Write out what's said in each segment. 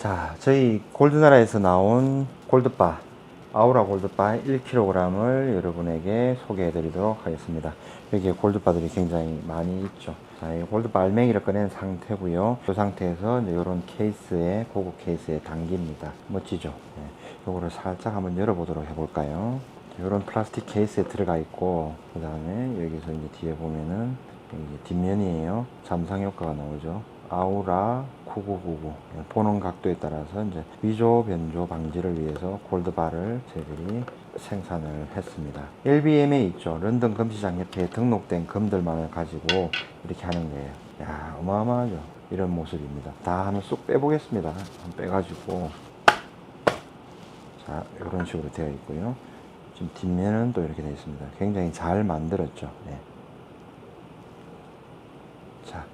자, 저희 골드나라에서 나온 골드바, 아우라 골드바 1kg을 여러분에게 소개해 드리도록 하겠습니다. 여기에 골드바들이 굉장히 많이 있죠. 자, 이 골드바 알맹이를 꺼낸 상태고요. 이 상태에서 이런 케이스에, 고급 케이스에 담깁니다. 멋지죠? 네. 요거를 살짝 한번 열어보도록 해볼까요? 이런 플라스틱 케이스에 들어가 있고, 그 다음에 여기서 이제 뒤에 보면은 뒷면이에요. 잠상 효과가 나오죠. 아우라 9999 보는 각도에 따라서 이제 위조 변조 방지를 위해서 골드바를 저희들이 생산을 했습니다. LBM에 있죠. 런던 금시장 협회에 등록된 금들만을 가지고 이렇게 하는 거예요. 야 어마어마하죠. 이런 모습입니다. 다 한번 쏙 빼보겠습니다. 한번 빼가지고 자 이런 식으로 되어 있고요. 지금 뒷면은 또 이렇게 되어 있습니다. 굉장히 잘 만들었죠. 네. 자,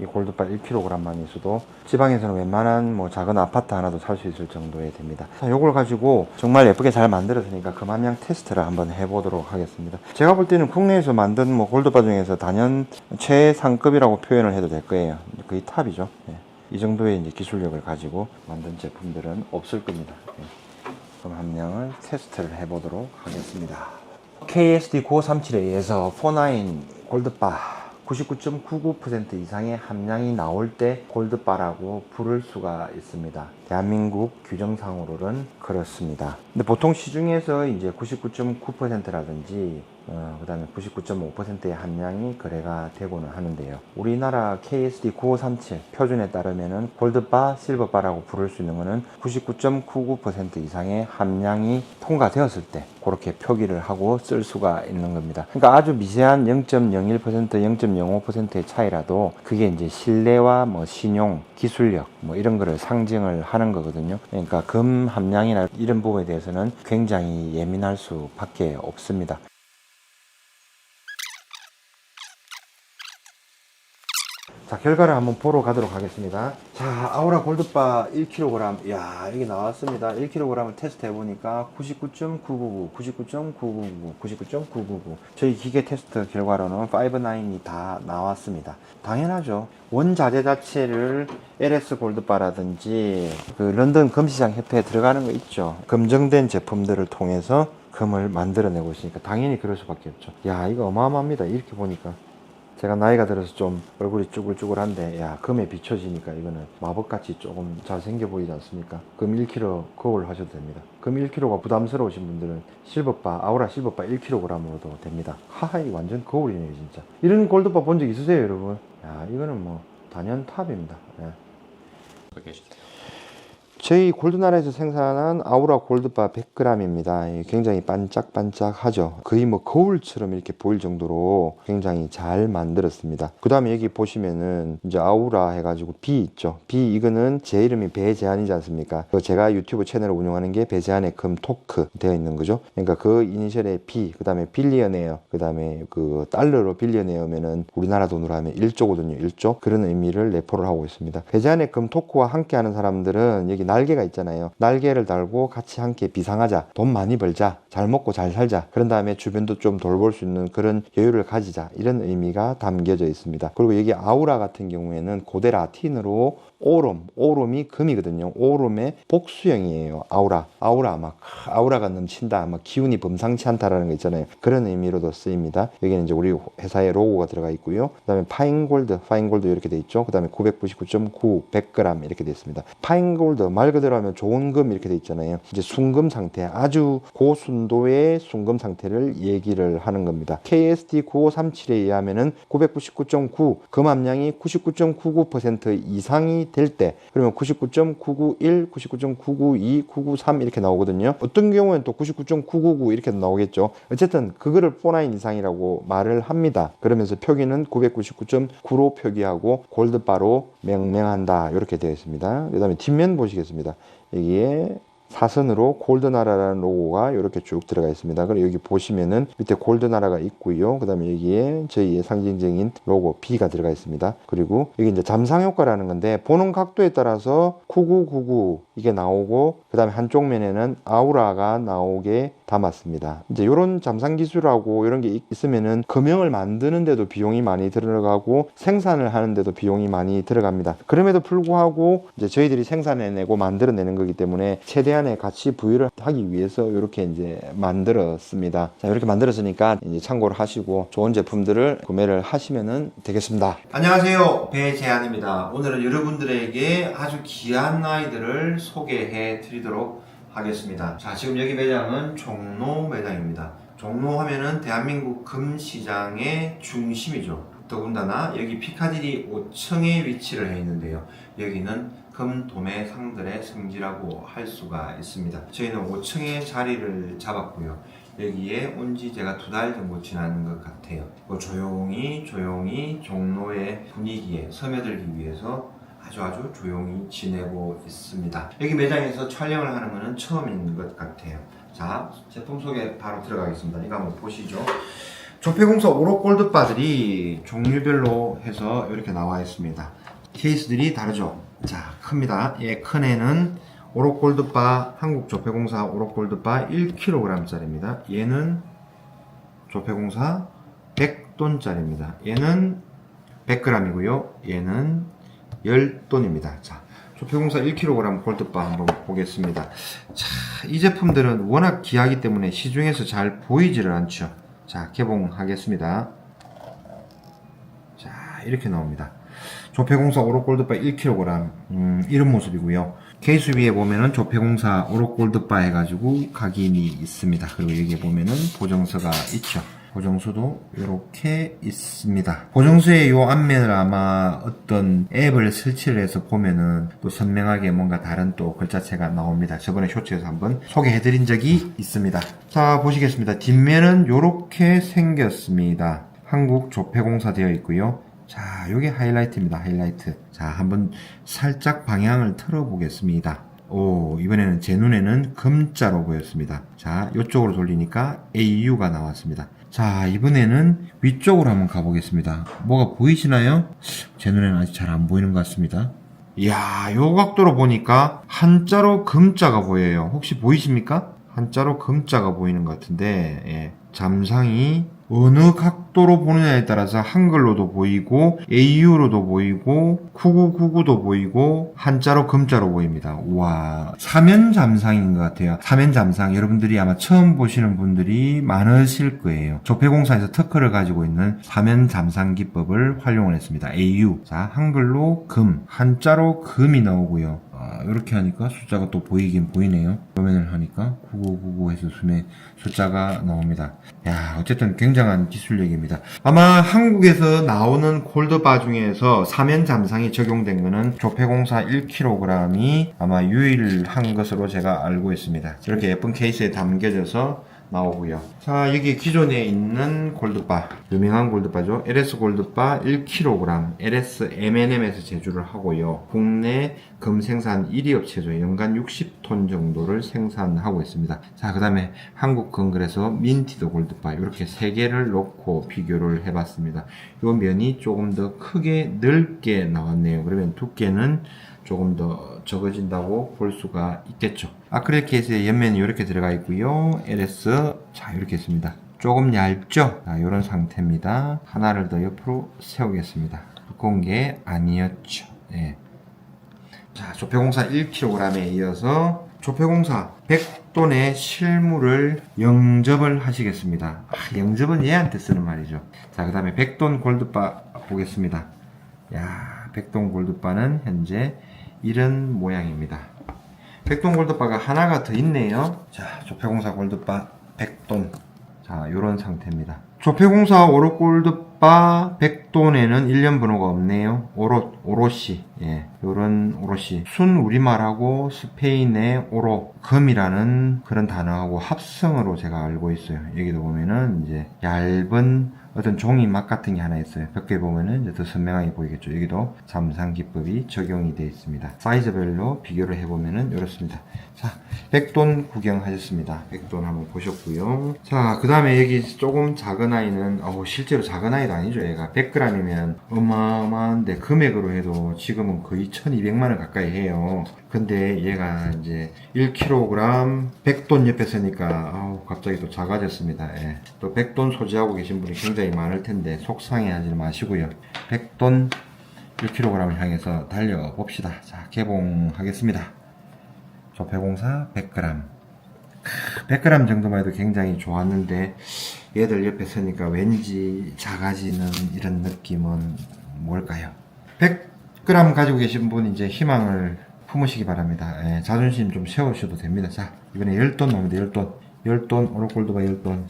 이 골드바 1kg만 있어도 지방에서는 웬만한 뭐 작은 아파트 하나도 살 수 있을 정도에 됩니다. 자, 요걸 가지고 정말 예쁘게 잘 만들었으니까 금함량 테스트를 한번 해보도록 하겠습니다. 제가 볼 때는 국내에서 만든 뭐 골드바 중에서 단연 최상급이라고 표현을 해도 될 거예요. 거의 탑이죠. 예. 이 정도의 이제 기술력을 가지고 만든 제품들은 없을 겁니다. 예. 그럼 함량을 테스트를 해보도록 하겠습니다. KSD 9537에 의해서 49 골드바 99.99% 이상의 함량이 나올 때 골드바라고 부를 수가 있습니다. 대한민국 규정상으로는 그렇습니다. 근데 보통 시중에서 이제 99.9%라든지 어, 그 다음에 99.5%의 함량이 거래가 되고는 하는데요. 우리나라 KSD 9537 표준에 따르면은 골드바, 실버바라고 부를 수 있는 거는 99.99% 이상의 함량이 통과되었을 때 그렇게 표기를 하고 쓸 수가 있는 겁니다. 그러니까 아주 미세한 0.01%, 0.05%의 차이라도 그게 이제 신뢰와 뭐 신용, 기술력 뭐 이런 거를 상징을 하는 거거든요. 그러니까 금 함량이나 이런 부분에 대해서는 굉장히 예민할 수밖에 없습니다. 자 결과를 한번 보러 가도록 하겠습니다. 자 아우라 골드바 1kg 이야 이게 나왔습니다. 1kg을 테스트 해보니까 99.999 99.999 99.999 저희 기계 테스트 결과로는 59이 다 나왔습니다. 당연하죠. 원자재 자체를 LS 골드바라든지 그 런던 금시장 협회에 들어가는 거 있죠. 검증된 제품들을 통해서 금을 만들어내고 있으니까 당연히 그럴 수밖에 없죠. 야 이거 어마어마합니다. 이렇게 보니까 제가 나이가 들어서 좀 얼굴이 쭈글쭈글한데 야 금에 비춰지니까 이거는 마법같이 조금 잘생겨 보이지 않습니까? 금 1kg 거울 하셔도 됩니다. 금 1kg가 부담스러우신 분들은 실버바 아우라 실버바 1kg으로도 됩니다. 하하 이 완전 거울이네요 진짜. 이런 골드바 본 적 있으세요 여러분? 야 이거는 뭐 단연 탑입니다. 예. 저희 골드나라에서 생산한 아우라 골드바 100g입니다. 굉장히 반짝반짝하죠. 거의 뭐 거울처럼 이렇게 보일 정도로 굉장히 잘 만들었습니다. 그 다음에 여기 보시면은 이제 아우라 해가지고 B 있죠. B 이거는 제 이름이 배제한이지 않습니까? 그 제가 유튜브 채널을 운영하는 게 배제한의 금 토크 되어 있는 거죠. 그러니까 그 이니셜에 B, 그 다음에 빌리언에어, 그 다음에 그 달러로 빌리언에어면은 우리나라 돈으로 하면 1조거든요. 1조. 그런 의미를 내포를 하고 있습니다. 배제한의 금 토크와 함께 하는 사람들은 여기 날개가 있잖아요. 날개를 달고 같이 함께 비상하자. 돈 많이 벌자. 잘 먹고 잘 살자. 그런 다음에 주변도 좀 돌볼 수 있는 그런 여유를 가지자. 이런 의미가 담겨져 있습니다. 그리고 여기 아우라 같은 경우에는 고대 라틴으로 오롬, 오롬이 금이거든요. 오롬의 복수형이에요. 아우라, 아우라 막 아우라가 넘친다, 막 기운이 범상치 않다라는 거 있잖아요. 그런 의미로도 쓰입니다. 여기는 이제 우리 회사의 로고가 들어가 있고요. 그다음에 파인골드, 파인골드 이렇게 돼 있죠. 그다음에 999.9, 100g 이렇게 돼 있습니다. 파인골드 말 그대로 하면 좋은 금 이렇게 돼 있잖아요. 이제 순금 상태, 아주 고순도의 순금 상태를 얘기를 하는 겁니다. KSD 9537에 의하면은 999.9 금함량이 99.99% 이상이 될 때 그러면 99.991, 99.992, 993 이렇게 나오거든요. 어떤 경우에는 또 99.999 이렇게 나오겠죠. 어쨌든 그거를 49 이상이라고 말을 합니다. 그러면서 표기는 999.9로 표기하고 골드바로 명명한다. 이렇게 되어 있습니다. 그 다음에 뒷면 보시겠습니다. 여기에 사선으로 골드나라라는 로고가 이렇게 쭉 들어가 있습니다. 그리고 여기 보시면은 밑에 골드나라가 있고요. 그 다음에 여기에 저희의 상징적인 로고 B가 들어가 있습니다. 그리고 여기 이제 잠상 효과라는 건데 보는 각도에 따라서 9999 이게 나오고 그 다음에 한쪽 면에는 아우라가 나오게 담았습니다. 이제 이런 잠상 기술하고 이런 게 있- 있으면은 금형을 만드는데도 비용이 많이 들어가고 생산을 하는데도 비용이 많이 들어갑니다. 그럼에도 불구하고 이제 저희들이 생산해내고 만들어내는 거기 때문에 최대한의 가치 부여를 하기 위해서 이렇게 이제 만들었습니다. 자 이렇게 만들었으니까 이제 참고를 하시고 좋은 제품들을 구매를 하시면은 되겠습니다. 안녕하세요 배재한입니다. 오늘은 여러분들에게 아주 귀한 아이들을 소개해 드리도록 하겠습니다. 자, 지금 여기 매장은 종로 매장입니다. 종로 하면은 대한민국 금시장의 중심이죠. 더군다나 여기 피카디리 5층에 위치를 해 있는데요. 여기는 금 도매 상들의 성지라고 할 수가 있습니다. 저희는 5층에 자리를 잡았고요. 여기에 온 지 제가 두 달 정도 지난 것 같아요. 뭐 조용히 조용히 종로의 분위기에 스며들기 위해서 아주 아주 조용히 지내고 있습니다. 여기 매장에서 촬영을 하는 것은 처음인 것 같아요. 자, 제품 소개 바로 들어가겠습니다. 이거 한번 보시죠. 조폐공사 오로 골드바들이 종류별로 해서 이렇게 나와 있습니다. 케이스들이 다르죠. 자, 큽니다. 예, 큰 애는 오로 골드바 한국 조폐공사 오로 골드바 1kg짜리입니다. 얘는 조폐공사 100돈짜리입니다. 얘는 100g이고요. 얘는 10돈입니다. 자, 조폐공사 1kg 골드바 한번 보겠습니다. 자, 이 제품들은 워낙 귀하기 때문에 시중에서 잘 보이지를 않죠. 자, 개봉하겠습니다. 자, 이렇게 나옵니다. 조폐공사 오로골드바 1kg, 음, 이런 모습이고요. 케이스 위에 보면은 조폐공사 오로골드바 해가지고 각인이 있습니다. 그리고 여기에 보면은 보정서가 있죠. 보정서도 이렇게 있습니다. 보정서의 요 앞면을 아마 어떤 앱을 설치를 해서 보면은 또 선명하게 뭔가 다른 또 글자체가 나옵니다. 저번에 쇼츠에서 한번 소개해드린 적이 있습니다. 자, 보시겠습니다. 뒷면은 이렇게 생겼습니다. 한국 조폐공사 되어 있고요. 자, 요게 하이라이트입니다. 하이라이트. 자, 한번 살짝 방향을 틀어 보겠습니다. 오, 이번에는 제 눈에는 금자로 보였습니다. 자, 이쪽으로 돌리니까 AU가 나왔습니다. 자, 이번에는 위쪽으로 한번 가보겠습니다. 뭐가 보이시나요? 제 눈에는 아직 잘 안 보이는 것 같습니다. 이야, 요 각도로 보니까 한자로 금자가 보여요. 혹시 보이십니까? 한자로 금자가 보이는 것 같은데, 예. 잠상이 어느 각도로 보느냐에 따라서 한글로도 보이고 AU로도 보이고 9999도 보이고 한자로 금자로 보입니다. 우와 사면 잠상인 것 같아요. 사면 잠상 여러분들이 아마 처음 보시는 분들이 많으실 거예요. 조폐공사에서 특허를 가지고 있는 사면 잠상 기법을 활용을 했습니다. AU 자 한글로 금 한자로 금이 나오고요. 아, 이렇게 하니까 숫자가 또 보이긴 보이네요. 도면을 하니까 9999 해서 수면 숫자가 나옵니다. 야, 어쨌든 굉장한 기술력입니다. 아마 한국에서 나오는 골드바 중에서 사면 잠상이 적용된 거는 조폐공사 1kg이 아마 유일한 것으로 제가 알고 있습니다. 이렇게 예쁜 케이스에 담겨져서 나오고요. 자, 여기 기존에 있는 골드바, 유명한 골드바죠. LS 골드바 1kg, LS M&M에서 제조를 하고요. 국내 금 생산 1위 업체죠. 연간 60톤 정도를 생산하고 있습니다. 자, 그 다음에 한국 건글에서 민티도 골드바 이렇게 세 개를 놓고 비교를 해봤습니다. 이 면이 조금 더 크게 넓게 나왔네요. 그러면 두께는 조금 더 적어진다고 볼 수가 있겠죠. 아크릴 케이스에 옆면이 이렇게 들어가 있고요. LS 자 이렇게 있습니다. 조금 얇죠? 자, 이런 상태입니다. 하나를 더 옆으로 세우겠습니다. 두꺼운 게 아니었죠. 예. 자, 조폐공사 1kg에 이어서 조폐공사 100돈의 실물을 영접을 하시겠습니다. 아, 영접은 얘한테 쓰는 말이죠. 자, 그 다음에 100돈 골드바 보겠습니다. 야, 100돈 골드바는 현재 이런 모양입니다. 백돈 골드바가 하나가 더 있네요. 자, 조폐공사 골드바 100돈. 자, 요런 상태입니다. 조폐공사 오롯 골드바 100돈에는 1년 번호가 없네요. 오롯, 오롯이. 예, 요런 오롯이. 순 우리말하고 스페인의 오로, 금이라는 그런 단어하고 합성으로 제가 알고 있어요. 여기도 보면은 이제 얇은 어떤 종이 막 같은 게 하나 있어요. 벽에 보면은 이제 더 선명하게 보이겠죠. 여기도 잠상 기법이 적용이 되어 있습니다. 사이즈별로 비교를 해보면은 이렇습니다. 자, 백돈 구경하셨습니다. 백돈 한번 보셨고요. 자, 그 다음에 여기 조금 작은 아이는, 어, 실제로 작은 아이도 아니죠. 얘가 100g이면 어마어마한데 금액으로 해도 지금은 거의 1200만 원 가까이 해요. 근데 얘가 이제 1kg 100돈 옆에 서니까 아우 갑자기 또 작아졌습니다. 예. 또 100돈 소지하고 계신 분이 굉장히 많을 텐데 속상해하지 마시고요. 100돈 1kg을 향해서 달려 봅시다. 자, 개봉하겠습니다. 조폐공사 100g. 100g 정도만 해도 굉장히 좋았는데 얘들 옆에 서니까 왠지 작아지는 이런 느낌은 뭘까요? 100g 가지고 계신 분 이제 희망을 품으시기 바랍니다. 예, 자존심 좀 세우셔도 됩니다. 자, 이번에 10돈 나옵니다. 10돈. 10돈, 오로골드바 10돈.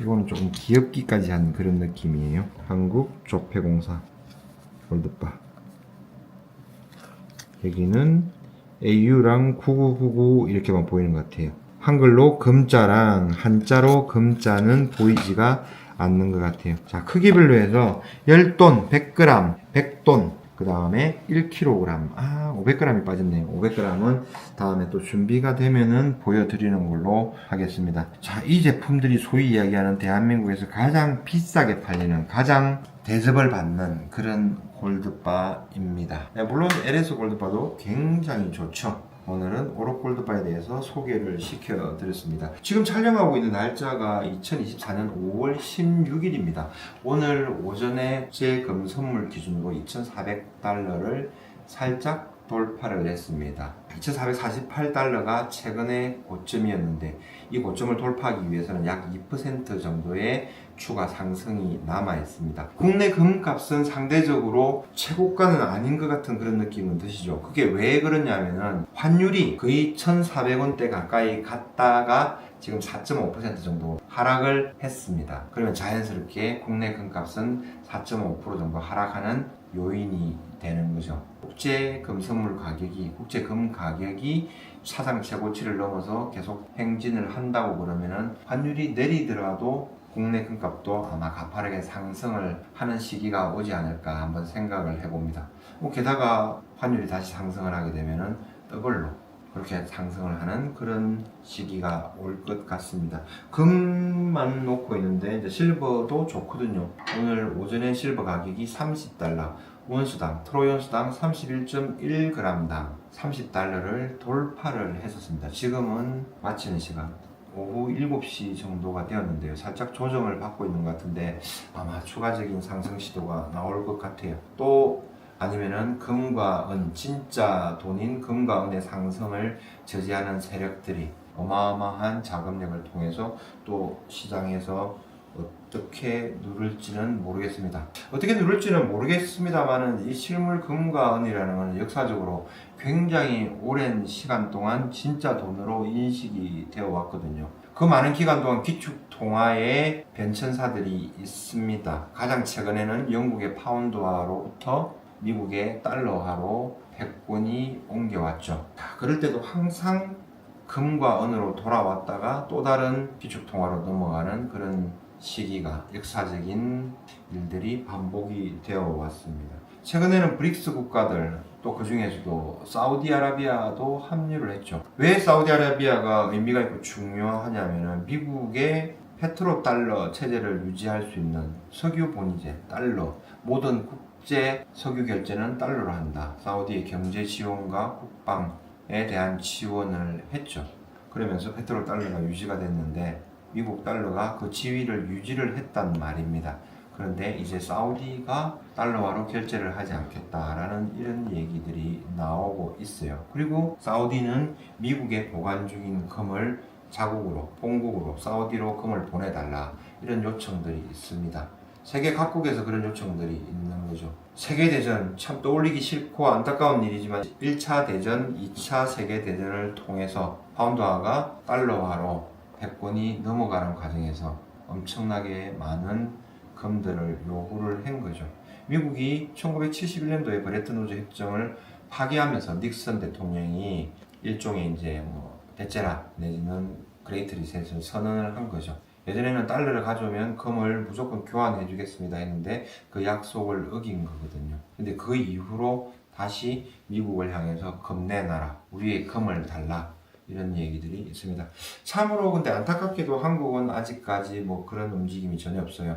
이거는 조금 귀엽기까지 한 그런 느낌이에요. 한국 조폐공사 골드바. 여기는 AU랑 9999 이렇게만 보이는 것 같아요. 한글로 금자랑 한자로 금자는 보이지가 않는 것 같아요. 자, 크기별로 해서 10돈, 100g, 100돈, 그 다음에 1kg. 아, 500g이 빠졌네요. 500g은 다음에 또 준비가 되면은 보여드리는 걸로 하겠습니다. 자, 이 제품들이 소위 이야기하는 대한민국에서 가장 비싸게 팔리는, 가장 대접을 받는 그런 골드바입니다. 네, 물론 LS 골드바도 굉장히 좋죠. 오늘은 오록 골드바에 대해서 소개를 시켜드렸습니다. 지금 촬영하고 있는 날짜가 2024년 5월 16일입니다. 오늘 오전에 제금 선물 기준으로 2,400달러를 살짝 돌파를 했습니다. 2,448달러가 최근의 고점이었는데 이 고점을 돌파하기 위해서는 약 2% 정도의 추가 상승이 남아 있습니다. 국내 금값은 상대적으로 최고가는 아닌 것 같은 그런 느낌은 드시죠. 그게 왜 그러냐면은 환율이 거의 1,400원대 가까이 갔다가 지금 4.5% 정도 하락을 했습니다. 그러면 자연스럽게 국내 금값은 4.5% 정도 하락하는 요인이 되는 거죠. 국제 금 선물 가격이 국제 금 가격이 사상 최고치를 넘어서 계속 행진을 한다고 그러면은 환율이 내리더라도 국내 금값도 아마 가파르게 상승을 하는 시기가 오지 않을까 한번 생각을 해봅니다. 뭐 게다가 환율이 다시 상승을 하게 되면은 더블로 그렇게 상승을 하는 그런 시기가 올 것 같습니다. 금만 놓고 있는데 이제 실버도 좋거든요. 오늘 오전에 실버 가격이 30달러, 원수당, 트로이온수당 31.1g당 30달러를 돌파를 했었습니다. 지금은 마치는 시간 오후 7시 정도가 되었는데요. 살짝 조정을 받고 있는 것 같은데 아마 추가적인 상승 시도가 나올 것 같아요. 또 아니면은 금과 은 진짜 돈인 금과 은의 상승을 저지하는 세력들이 어마어마한 자금력을 통해서 또 시장에서 어떻게 누를지는 모르겠습니다. 어떻게 누를지는 모르겠습니다만은 이 실물 금과 은이라는 것은 역사적으로 굉장히 오랜 시간 동안 진짜 돈으로 인식이 되어 왔거든요. 그 많은 기간 동안 기축 통화의 변천사들이 있습니다. 가장 최근에는 영국의 파운드화로부터 미국의 달러화로 패권이 옮겨왔죠. 자, 그럴 때도 항상 금과 은으로 돌아왔다가 또 다른 기축 통화로 넘어가는 그런 시기가 역사적인 일들이 반복이 되어 왔습니다. 최근에는 브릭스 국가들 또 그 중에서도 사우디아라비아도 합류를 했죠. 왜 사우디아라비아가 의미가 있고 중요하냐면은 미국의 페트로 달러 체제를 유지할 수 있는 석유 본위제 달러 모든 국제 석유 결제는 달러로 한다. 사우디의 경제 지원과 국방에 대한 지원을 했죠. 그러면서 페트로 달러가 유지가 됐는데 미국 달러가 그 지위를 유지를 했단 말입니다. 그런데 이제 사우디가 달러화로 결제를 하지 않겠다라는 이런 얘기들이 나오고 있어요. 그리고 사우디는 미국에 보관 중인 금을 자국으로, 본국으로 사우디로 금을 보내달라 이런 요청들이 있습니다. 세계 각국에서 그런 요청들이 있는 거죠. 세계대전 참 떠올리기 싫고 안타까운 일이지만 1차 대전, 2차 세계대전을 통해서 파운드화가 달러화로 패권이 넘어가는 과정에서 엄청나게 많은 금들을 요구를 한 거죠. 미국이 1971년도에 브레튼 우즈 협정을 파기하면서 닉슨 대통령이 일종의 이제 뭐 대체라 내지는 그레이트 리셋을 선언을 한 거죠. 예전에는 달러를 가져오면 금을 무조건 교환해 주겠습니다 했는데 그 약속을 어긴 거거든요. 근데 그 이후로 다시 미국을 향해서 금 내놔라. 우리의 금을 달라. 이런 얘기들이 있습니다. 참으로 근데 안타깝게도 한국은 아직까지 뭐 그런 움직임이 전혀 없어요.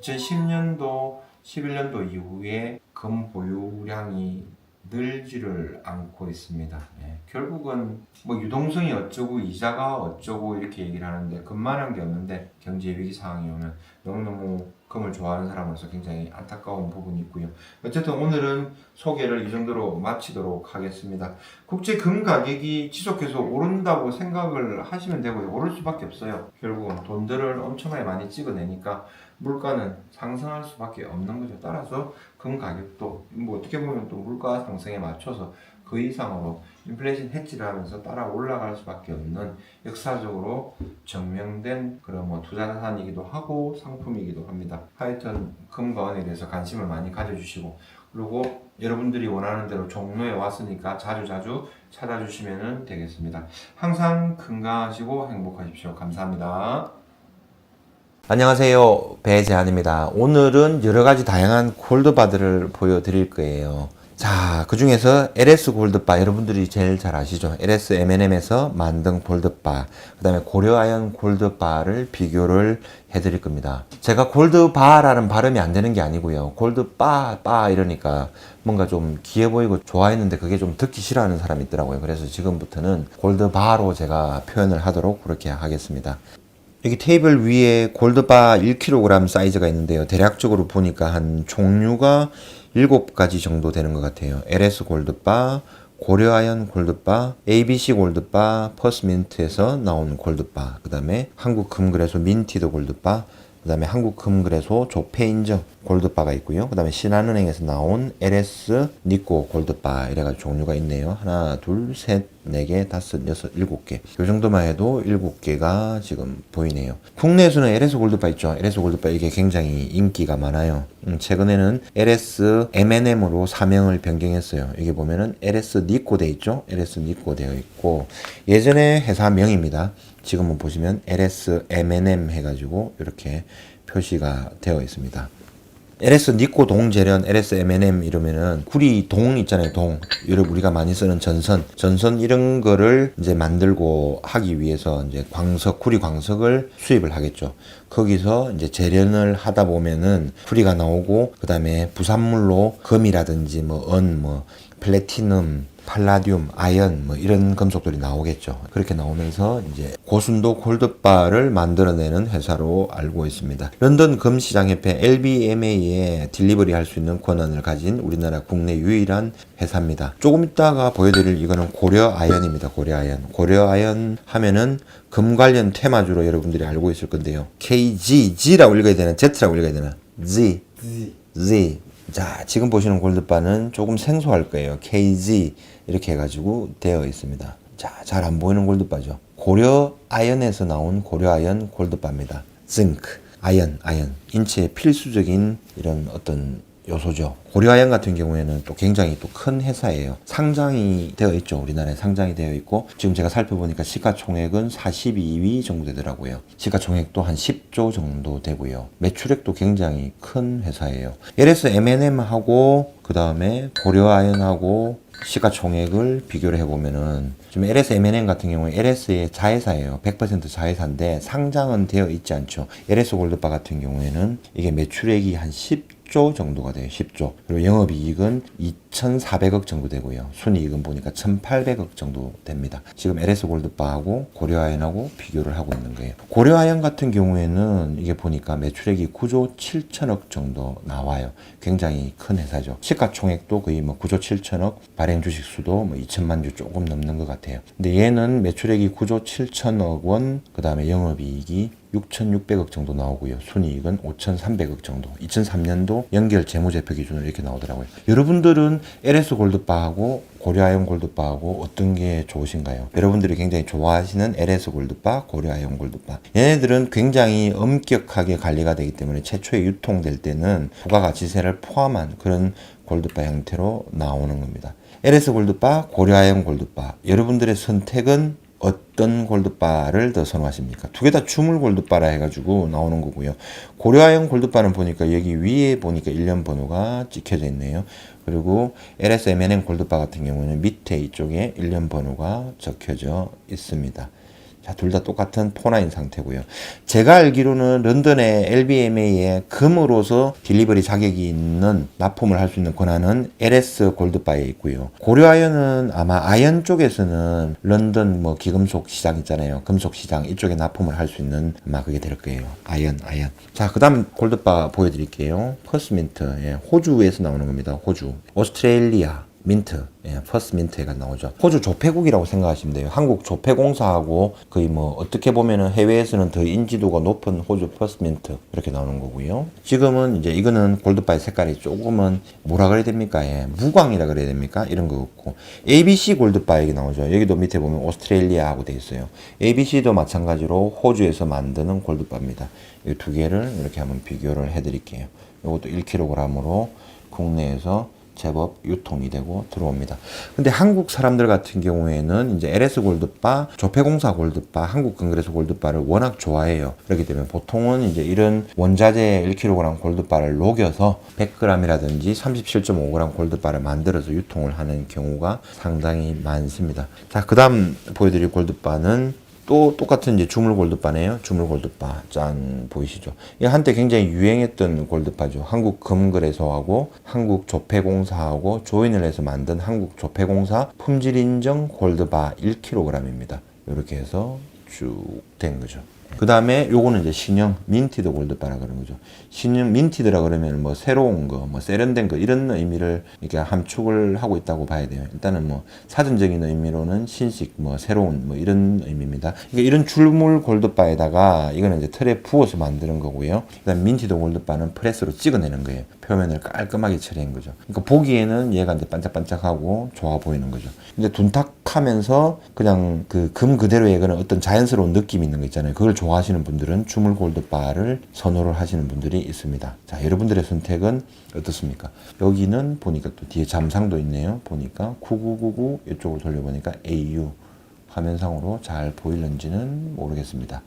2010년도, 11년도 이후에 금 보유량이 늘지를 않고 있습니다. 예, 결국은 뭐 유동성이 어쩌고 이자가 어쩌고 이렇게 얘기를 하는데 금만한 게 없는데 경제 위기 상황이 오면 너무너무 금을 좋아하는 사람으로서 굉장히 안타까운 부분이 있고요. 어쨌든 오늘은 소개를 이 정도로 마치도록 하겠습니다. 국제 금 가격이 지속해서 오른다고 생각을 하시면 되고요. 오를 수밖에 없어요. 결국은 돈들을 엄청나게 많이 찍어내니까 물가는 상승할 수밖에 없는 거죠. 따라서 금 가격도 뭐 어떻게 보면 또 물가 상승에 맞춰서 그 이상으로 인플레이션 해지를 하면서 따라 올라갈 수밖에 없는 역사적으로 증명된 그런 뭐 투자 자산이기도 하고 상품이기도 합니다. 하여튼 금과 은에 대해서 관심을 많이 가져주시고 그리고 여러분들이 원하는 대로 종로에 왔으니까 자주자주 찾아주시면 되겠습니다. 항상 건강하시고 행복하십시오. 감사합니다. 안녕하세요. 배재한입니다. 오늘은 여러 가지 다양한 골드바들을 보여드릴 거예요. 자, 그 중에서 LS 골드바 여러분들이 제일 잘 아시죠? LS M&M에서 만든 골드바, 그 다음에 고려아연 골드바를 비교를 해드릴 겁니다. 제가 골드바라는 발음이 안 되는 게 아니고요. 골드바, 바 이러니까 뭔가 좀 귀해 보이고 좋아했는데 그게 좀 듣기 싫어하는 사람이 있더라고요. 그래서 지금부터는 골드바로 제가 표현을 하도록 그렇게 하겠습니다. 여기 테이블 위에 골드바 1kg 사이즈가 있는데요. 대략적으로 보니까 한 종류가 7가지 정도 되는 것 같아요. LS 골드바, 고려아연 골드바, ABC 골드바, 퍼스민트에서 나온 골드바, 그 다음에 한국금그래소 민티드 골드바, 그 다음에 한국금그래소 조페인저 골드바가 있고요. 그 다음에 신한은행에서 나온 LS 니꼬 골드바 이래가지고 종류가 있네요. 하나, 둘, 셋, 네 개, 다섯, 여섯, 일곱 개. 요 정도만 해도 일곱 개가 지금 보이네요. 국내에서는 LS 골드바 있죠. LS 골드바 이게 굉장히 인기가 많아요. 음, 최근에는 LS M&M으로 사명을 변경했어요. 이게 보면은 LS 니꼬 돼 있죠. LS 니꼬 되어 있고 예전에 회사명입니다. 지금은 보시면 LS M&M 해가지고 이렇게 표시가 되어 있습니다. LS 니코 동 재련 LS M&M 이러면은 구리 동 있잖아요 동. 여러분 우리가 많이 쓰는 전선. 전선 이런 거를 이제 만들고 하기 위해서 이제 광석 구리 광석을 수입을 하겠죠. 거기서 이제 재련을 하다 보면은 구리가 나오고 그 다음에 부산물로 금이라든지 뭐 은뭐 플래티넘 팔라듐, 아연 뭐 이런 금속들이 나오겠죠. 그렇게 나오면서 이제 고순도 골드바를 만들어내는 회사로 알고 있습니다. 런던 금시장협회 LBMA에 딜리버리 할 수 있는 권한을 가진 우리나라 국내 유일한 회사입니다. 조금 있다가 보여드릴 이거는 고려 아연입니다. 고려 아연. 고려 아연 하면은 금 관련 테마주로 여러분들이 알고 있을 건데요. KG, G라고 읽어야 되나? Z라고 읽어야 되나? Z. Z. 자, 지금 보시는 골드바는 조금 생소할 거예요. KG 이렇게 해가지고 되어 있습니다. 자, 잘 안 보이는 골드바죠. 고려 아연에서 나온 고려 아연 골드바입니다. 징크, 아연, 아연. 인체에 필수적인 이런 어떤 요소죠. 고려아연 같은 경우에는 또 굉장히 또 큰 회사예요. 상장이 되어 있죠. 우리나라에 상장이 되어 있고 지금 제가 살펴보니까 시가총액은 42위 정도 되더라고요. 시가총액도 한 10조 정도 되고요. 매출액도 굉장히 큰 회사예요. LS M&M하고 그 다음에 고려아연하고 시가총액을 비교를 해보면은 지금 LS M&M 같은 경우에 LS의 자회사예요. 100% 자회사인데 상장은 되어 있지 않죠. LS 골드바 같은 경우에는 이게 매출액이 한10 조 정도가 돼요. 10조. 그리고 영업이익은 2,400억 정도 되고요. 순이익은 보니까 1,800억 정도 됩니다. 지금 LS 골드바하고 고려아연하고 비교를 하고 있는 거예요. 고려아연 같은 경우에는 이게 보니까 매출액이 9조 7천억 정도 나와요. 굉장히 큰 회사죠. 시가총액도 거의 뭐 9조 7천억, 발행 주식 수도 뭐 2천만 주 조금 넘는 것 같아요. 근데 얘는 매출액이 9조 7천억 원, 그 다음에 영업이익이 6,600억 정도 나오고요. 순이익은 5,300억 정도. 2003년도 연결 재무제표 기준으로 이렇게 나오더라고요. 여러분들은 LS 골드바하고 고려아연 골드바하고 어떤 게 좋으신가요? 여러분들이 굉장히 좋아하시는 LS 골드바, 고려아연 골드바. 얘네들은 굉장히 엄격하게 관리가 되기 때문에 최초에 유통될 때는 부가가치세를 포함한 그런 골드바 형태로 나오는 겁니다. LS 골드바, 고려아연 골드바. 여러분들의 선택은 어떤 골드바를 더 선호하십니까? 두 개 다 주물 골드바라 해가지고 나오는 거고요. 고려아연 골드바는 보니까 여기 위에 보니까 일련 번호가 찍혀져 있네요. 그리고 LSMNN 골드바 같은 경우는 밑에 이쪽에 일련 번호가 적혀져 있습니다. 자, 둘 다 똑같은 포나인 상태고요. 제가 알기로는 런던의 LBMA에 금으로서 딜리버리 자격이 있는 납품을 할 수 있는 권한은 LS 골드바에 있고요. 고려아연은 아마 아연 쪽에서는 런던 뭐 기금속 시장 있잖아요. 금속 시장 이쪽에 납품을 할 수 있는 아마 그게 될 거예요. 아연, 아연. 자, 그 다음 골드바 보여드릴게요. 퍼스민트. 예, 호주에서 나오는 겁니다. 호주. 오스트레일리아. 민트, 예, 퍼스 민트가 나오죠. 호주 조폐국이라고 생각하시면 돼요. 한국 조폐공사하고 거의 뭐 어떻게 보면은 해외에서는 더 인지도가 높은 호주 퍼스 민트 이렇게 나오는 거고요. 지금은 이제 이거는 골드바의 색깔이 조금은 뭐라 그래야 됩니까? 예, 무광이라 그래야 됩니까? 이런 거 없고 ABC 골드바 여기 나오죠. 여기도 밑에 보면 오스트레일리아하고 돼 있어요. ABC도 마찬가지로 호주에서 만드는 골드바입니다. 이 두 개를 이렇게 한번 비교를 해드릴게요. 이것도 1kg으로 국내에서 제법 유통이 되고 들어옵니다. 근데 한국 사람들 같은 경우에는 이제 LS 골드바, 조폐공사 골드바, 한국 건그레스 골드바를 워낙 좋아해요. 그렇기 때문에 보통은 이제 이런 원자재 1kg 골드바를 녹여서 100g이라든지 37.5g 골드바를 만들어서 유통을 하는 경우가 상당히 많습니다. 자, 그 다음 보여드릴 골드바는 또 똑같은 이제 주물 골드바네요. 주물 골드바. 짠 보이시죠? 이 한때 굉장히 유행했던 골드바죠. 한국 금거래소하고 한국 조폐공사하고 조인을 해서 만든 한국 조폐공사 품질 인정 골드바 1kg입니다. 이렇게 해서 쭉 된 거죠. 그 다음에 요거는 이제 신형 민티드 골드바라 그런 거죠. 신형 민티드라 그러면 뭐 새로운 거, 뭐 세련된 거 이런 의미를 이렇게 함축을 하고 있다고 봐야 돼요. 일단은 뭐 사전적인 의미로는 신식, 뭐 새로운 뭐 이런 의미입니다. 그러니까 이런 줄물 골드바에다가 이거는 이제 틀에 부어서 만드는 거고요. 그다음 민티드 골드바는 프레스로 찍어내는 거예요. 표면을 깔끔하게 처리한 거죠. 그러니까 보기에는 얘가 이제 반짝반짝하고 좋아 보이는 거죠. 근데 둔탁하면서 그냥 그 금 그대로의 그런 어떤 자연스러운 느낌이 있는 거 있잖아요. 그걸 좋아하시는 분들은 주물 골드바를 선호를 하시는 분들이 있습니다. 자, 여러분들의 선택은 어떻습니까? 여기는 보니까 또 뒤에 잠상도 있네요. 보니까 9999 이쪽으로 돌려보니까 AU 화면상으로 잘 보일는지는 모르겠습니다.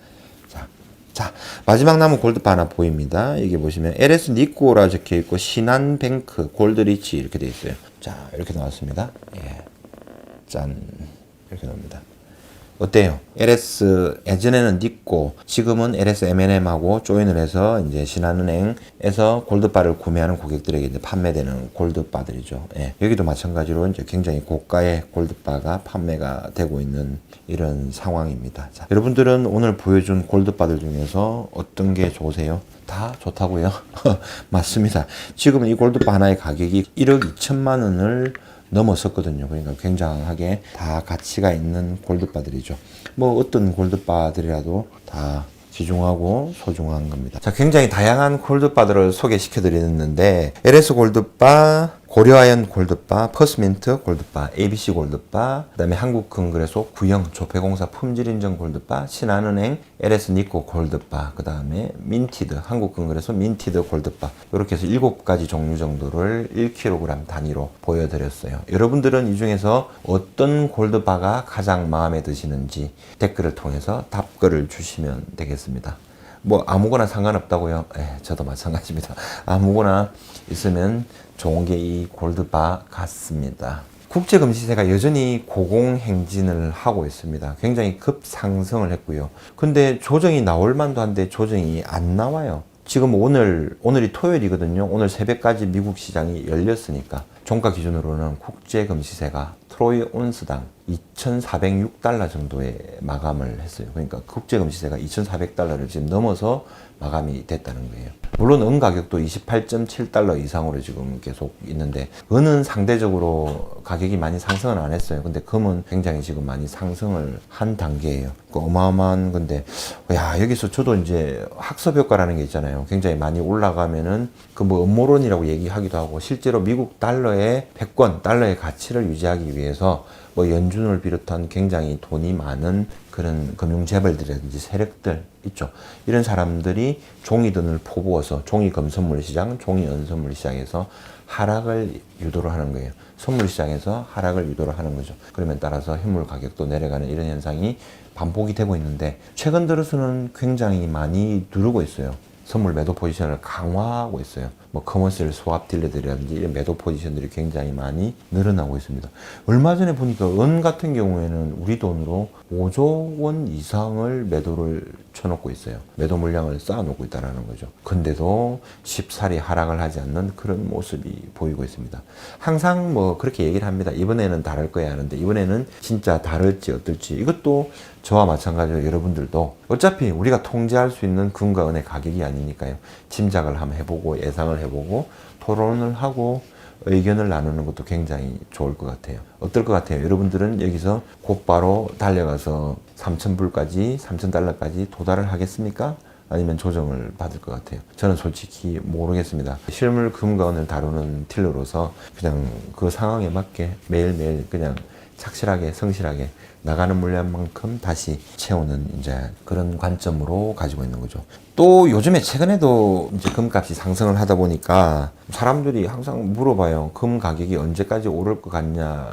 자, 자, 마지막 남은 골드바 하나 보입니다. 여기 보시면 LS 니코라 적혀 있고 신한뱅크 골드리치 이렇게 돼 있어요. 자, 이렇게 나왔습니다. 예. 짠. 이렇게 나옵니다. 어때요? LS 예전에는 니꼬 지금은 LS M&M하고 조인을 해서 이제 신한은행에서 골드바를 구매하는 고객들에게 이제 판매되는 골드바들이죠. 예. 여기도 마찬가지로 이제 굉장히 고가의 골드바가 판매가 되고 있는 이런 상황입니다. 자, 여러분들은 오늘 보여준 골드바들 중에서 어떤 게 좋으세요? 다 좋다고요? 맞습니다. 지금 이 골드바 하나의 가격이 1억 2천만 원을 넘었었거든요. 그러니까 굉장하게 다 가치가 있는 골드바들이죠. 뭐 어떤 골드바들이라도 다 귀중하고 소중한 겁니다. 자, 굉장히 다양한 골드바들을 소개시켜 드리는데 LS 골드바, 고려아연 골드바, 퍼스민트 골드바, ABC 골드바, 그 다음에 한국건그레소 구형 조폐공사 품질인정 골드바, 신한은행 LS 니코 골드바, 그 다음에 민티드 한국건그레소 민티드 골드바 이렇게 해서 일곱 가지 종류 정도를 1kg 단위로 보여드렸어요. 여러분들은 이 중에서 어떤 골드바가 가장 마음에 드시는지 댓글을 통해서 답글을 주시면 되겠습니다. 뭐 아무거나 상관없다고요. 예, 저도 마찬가지입니다. 아무거나 있으면 좋은 게 이 골드바 같습니다. 국제 금시세가 여전히 고공행진을 하고 있습니다. 굉장히 급상승을 했고요. 근데 조정이 나올 만도 한데 조정이 안 나와요. 지금 오늘 오늘이 토요일이거든요. 오늘 새벽까지 미국 시장이 열렸으니까 종가 기준으로는 국제 금시세가 트로이 온스당 2,406달러 정도에 마감을 했어요. 그러니까 국제 금시세가 2,400달러를 지금 넘어서 마감이 됐다는 거예요. 물론 은 가격도 28.7달러 이상으로 지금 계속 있는데 은은 상대적으로 가격이 많이 상승은 안 했어요. 근데 금은 굉장히 지금 많이 상승을 한 단계예요. 그 어마어마한 건데 야 여기서 저도 이제 학습 효과라는 게 있잖아요. 굉장히 많이 올라가면은 그 뭐 음모론이라고 얘기하기도 하고 실제로 미국 달러의 패권 달러의 가치를 유지하기 위해서 뭐 연준을 비롯한 굉장히 돈이 많은 그런 금융 재벌들이라든지 세력들 있죠. 이런 사람들이 종이돈을 포부어서 종이 금 선물 시장, 종이 은선물 시장에서 하락을 유도를 하는 거예요. 선물 시장에서 하락을 유도를 하는 거죠. 그러면 따라서 현물 가격도 내려가는 이런 현상이 반복이 되고 있는데 최근 들어서는 굉장히 많이 누르고 있어요. 선물 매도 포지션을 강화하고 있어요. 뭐 커머셜 스왑 딜러들이라든지 이런 매도 포지션들이 굉장히 많이 늘어나고 있습니다. 얼마 전에 보니까 은 같은 경우에는 우리 돈으로 5조 원 이상을 매도를 쳐놓고 있어요. 매도 물량을 쌓아놓고 있다라는 거죠. 근데도 쉽사리 하락을 하지 않는 그런 모습이 보이고 있습니다. 항상 뭐 그렇게 얘기를 합니다. 이번에는 다를 거야 하는데 이번에는 진짜 다를지 어떨지 이것도 저와 마찬가지로 여러분들도 어차피 우리가 통제할 수 있는 금과 은의 가격이 아니니까요. 짐작을 한번 해보고 예상을 해보고 토론을 하고 의견을 나누는 것도 굉장히 좋을 것 같아요. 어떨 것 같아요? 여러분들은 여기서 곧바로 달려가서 3,000불까지, 3,000달러까지 도달을 하겠습니까? 아니면 조정을 받을 것 같아요. 저는 솔직히 모르겠습니다. 실물 금과 은을 다루는 딜러로서 그냥 그 상황에 맞게 매일매일 그냥 착실하게 성실하게 나가는 물량만큼 다시 채우는 이제 그런 관점으로 가지고 있는 거죠. 또 요즘에 최근에도 이제 금값이 상승을 하다 보니까 사람들이 항상 물어봐요. 금 가격이 언제까지 오를 것 같냐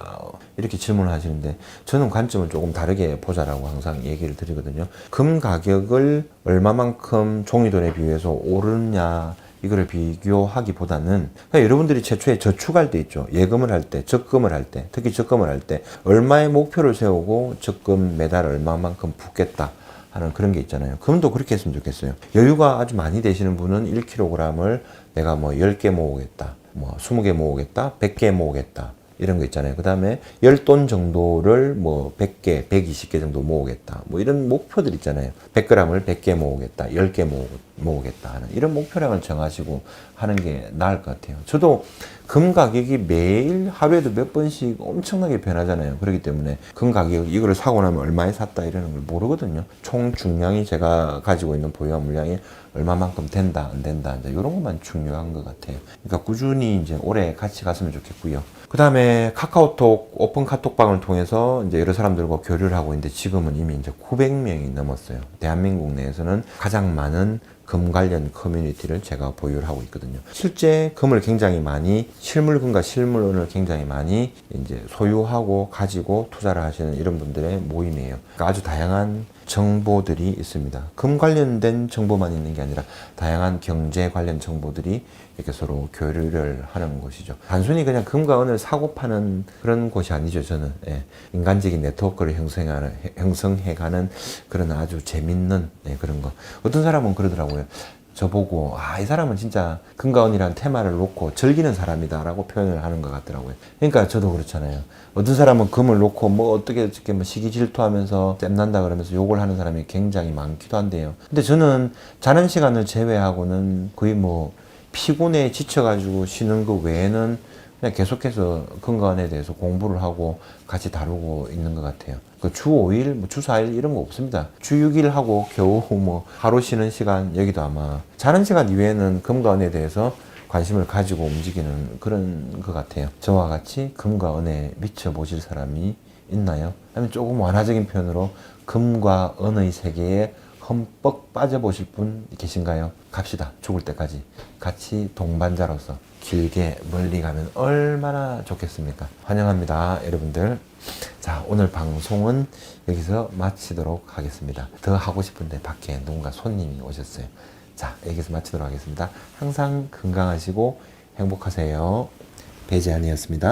이렇게 질문을 하시는데 저는 관점을 조금 다르게 보자라고 항상 얘기를 드리거든요. 금 가격을 얼마만큼 종이돈에 비해서 오르냐 이거를 비교하기보다는 그냥 여러분들이 최초에 저축할 때 있죠. 예금을 할 때, 적금을 할 때, 특히 적금을 할 때 얼마의 목표를 세우고 적금 매달 얼마만큼 붓겠다. 하는 그런 게 있잖아요. 금도 그렇게 했으면 좋겠어요. 여유가 아주 많이 되시는 분은 1kg을 내가 뭐 10개 모으겠다. 뭐 20개 모으겠다. 100개 모으겠다. 이런 거 있잖아요. 그 다음에 10돈 정도를 뭐 100개, 120개 정도 모으겠다. 뭐 이런 목표들 있잖아요. 100g을 100개 모으겠다. 10개 모으, 모으 겠다 하는 이런 목표량을 정하시고 하는 게 나을 것 같아요. 저도 금 가격이 매일 하루에도 몇 번씩 엄청나게 변하잖아요. 그렇기 때문에 금 가격 이거를 사고 나면 얼마에 샀다 이러는 걸 모르거든요. 총 중량이 제가 가지고 있는 보유한 물량이 얼마만큼 된다 안 된다 이제 이런 것만 중요한 것 같아요. 그러니까 꾸준히 이제 오래 같이 갔으면 좋겠고요. 그 다음에 카카오톡 오픈 카톡방을 통해서 이제 여러 사람들과 교류를 하고 있는데 지금은 이미 이제 900명이 넘었어요. 대한민국 내에서는 가장 많은 금 관련 커뮤니티를 제가 보유를 하고 있거든요. 실제 금을 굉장히 많이 실물금과 실물은을 굉장히 많이 이제 소유하고 가지고 투자를 하시는 이런 분들의 모임이에요. 그러니까 아주 다양한 정보들이 있습니다. 금 관련된 정보만 있는 게 아니라 다양한 경제 관련 정보들이 이렇게 서로 교류를 하는 곳이죠. 단순히 그냥 금과 은을 사고 파는 그런 곳이 아니죠. 저는 예, 인간적인 네트워크를 형성하는 형성해가는 그런 아주 재밌는 예, 그런 거. 어떤 사람은 그러더라고요. 저보고 아 이 사람은 진짜 은이라는 테마를 놓고 즐기는 사람이다라고 표현을 하는 것 같더라고요. 그러니까 저도 그렇잖아요. 어떤 사람은 금을 놓고 뭐 어떻게 어떻게 뭐 시기 질투하면서 잼난다 그러면서 욕을 하는 사람이 굉장히 많기도 한데요. 근데 저는 자는 시간을 제외하고는 거의 뭐 피곤에 지쳐가지고 쉬는 거 외에는 그냥 계속해서 건강에 대해서 공부를 하고 같이 다루고 있는 것 같아요. 그주 5일, 뭐 주 4일 이런 거 없습니다. 주 6일 하고 겨우 뭐 하루 쉬는 시간 여기도 아마 자는 시간 이외에는 금과 은에 대해서 관심을 가지고 움직이는 그런 것 같아요. 저와 같이 금과 은에 미쳐 보실 사람이 있나요? 아니면 조금 완화적인 표현으로 금과 은의 세계에 흠뻑 빠져보실 분 계신가요? 갑시다. 죽을 때까지. 같이 동반자로서 길게 멀리 가면 얼마나 좋겠습니까? 환영합니다. 여러분들. 자, 오늘 방송은 여기서 마치도록 하겠습니다. 더 하고 싶은데 밖에 누군가 손님이 오셨어요. 자, 여기서 마치도록 하겠습니다. 항상 건강하시고 행복하세요. 배재한이었습니다.